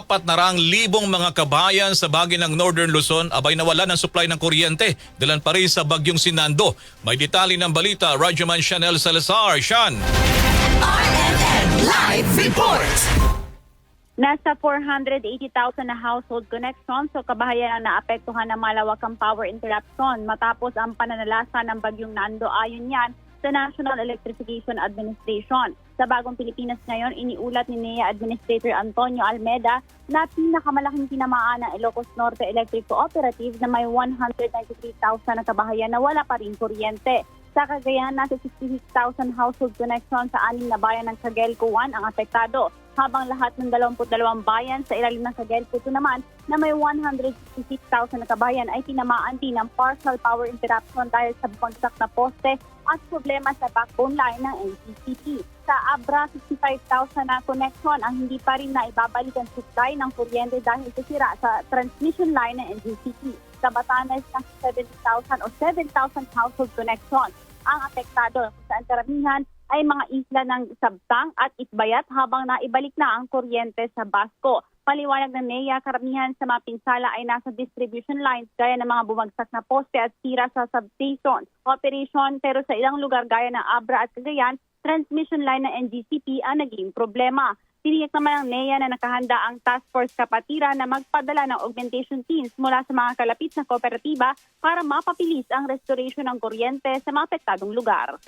apat na rang libong mga kabayan sa bagay ng Northern Luzon abay nawala ng supply ng kuryente dalan pa rin sa bagyong Sinando. May detalye ng balita, Radyoman Chanel Salazar. Sean! RMN Live Report. Nasa 480,000 na household connections so kabahayan ang naapektuhan ng malawakang power interruption matapos ang pananalasa ng bagyong Nando ayon yan sa National Electrification Administration. Sa bagong Pilipinas ngayon, iniulat ni NEA Administrator Antonio Almeda na pinakamalaking tinamaan ng Ilocos Norte Electric Cooperative na may 193,000 na kabahayan na wala pa rin kuryente. Sa Cagayan, nasa 66,000 household connections sa anim na bayan ng Cagelco 1 ang apektado, habang lahat ng 22 bayan sa ilalim ng Cagelco 2 naman na may 166,000 na kabayan ay tinamaan din ng partial power interruption dahil sa bumagsak na poste at problema sa backbone line ng NCCP. Sa Abra, 65,000 na connection ang hindi pa rin na ibabalik ang supply ng kuryente dahil sa sira sa transmission line ng NCCP. Sa Batanes, nasa 70,000 o 7,000 household connections ang apektado kung saan ay mga isla ng Sabtang at Itbayat habang naibalik na ang kuryente sa Basco. Paliwanag ng NEA, karamihan sa mga pinsala ay nasa distribution lines gaya ng mga bumagsak na poste at sira sa substation. Operation pero sa ilang lugar gaya ng Abra at Cagayan, transmission line ng NGCP ang naging problema. Tiniyak naman ng NEA na nakahanda ang Task Force Kapatira na magpadala ng augmentation teams mula sa mga kalapit na kooperatiba para mapabilis ang restoration ng kuryente sa mga apektadong lugar.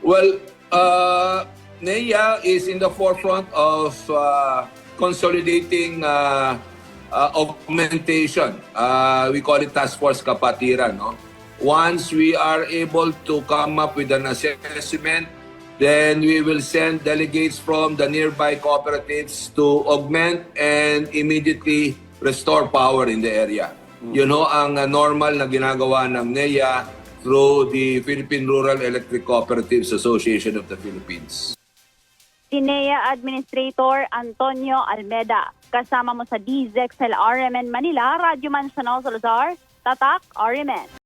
Well, uh, NEA is in the forefront of uh, consolidating uh, uh, augmentation. Uh, we call it Task Force Kapatiran. No? Once we are able to come up with an assessment, then we will send delegates from the nearby cooperatives to augment and immediately restore power in the area. Yun ho ang uh, normal na ginagawa ng NEA through the Philippine Rural Electric Cooperatives Association of the Philippines. Tinea Administrator Antonio Almeda. Kasama mo sa DZXL RMN Manila, Radyo Man Chanel Salazar, Tatak RMN.